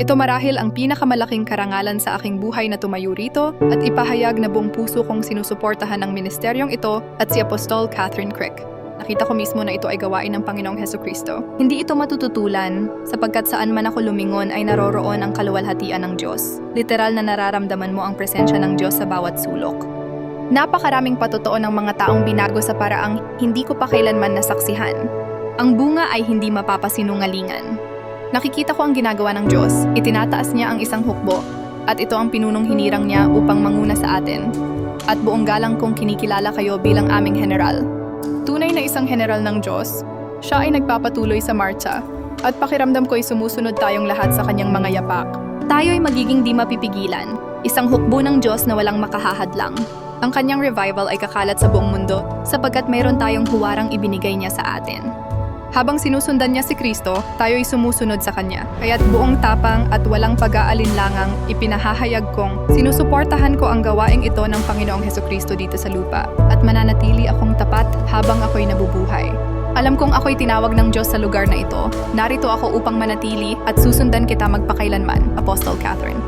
Ito marahil ang pinakamalaking karangalan sa aking buhay na tumayo rito at ipahayag na buong puso kong sinusuportahan ng ministeryong ito at si Apostol Catherine Crick. Nakita ko mismo na ito ay gawain ng Panginoong Heso Kristo. Hindi ito matututulan sapagkat saan man ako lumingon ay naroroon ang kaluwalhatian ng Diyos. Literal na nararamdaman mo ang presensya ng Diyos sa bawat sulok. Napakaraming patotoo ng mga taong binago sa paraang hindi ko pa kailanman nasaksihan. Ang bunga ay hindi mapapasinungalingan. Nakikita ko ang ginagawa ng Diyos. Itinataas niya ang isang hukbo at ito ang pinunong hinirang niya upang manguna sa atin. At buong galang kong kinikilala kayo bilang aming general. Tunay na isang general ng Diyos, siya ay nagpapatuloy sa marcha at pakiramdam ko'y sumusunod tayong lahat sa kanyang mga yapak. Tayo'y magiging di mapipigilan, isang hukbo ng Diyos na walang makahahadlang. Ang kanyang revival ay kakalat sa buong mundo sapagkat mayroon tayong huwarang ibinigay niya sa atin. Habang sinusundan niya si Kristo, tayo'y sumusunod sa Kanya. Kaya't buong tapang at walang pag-aalinlangang ipinahahayag kong sinusuportahan ko ang gawaing ito ng Panginoong Heso Kristo dito sa lupa at mananatili akong tapat habang ako'y nabubuhay. Alam kong ako'y tinawag ng Diyos sa lugar na ito. Narito ako upang manatili at susundan kita magpakailanman, Apostle Catherine.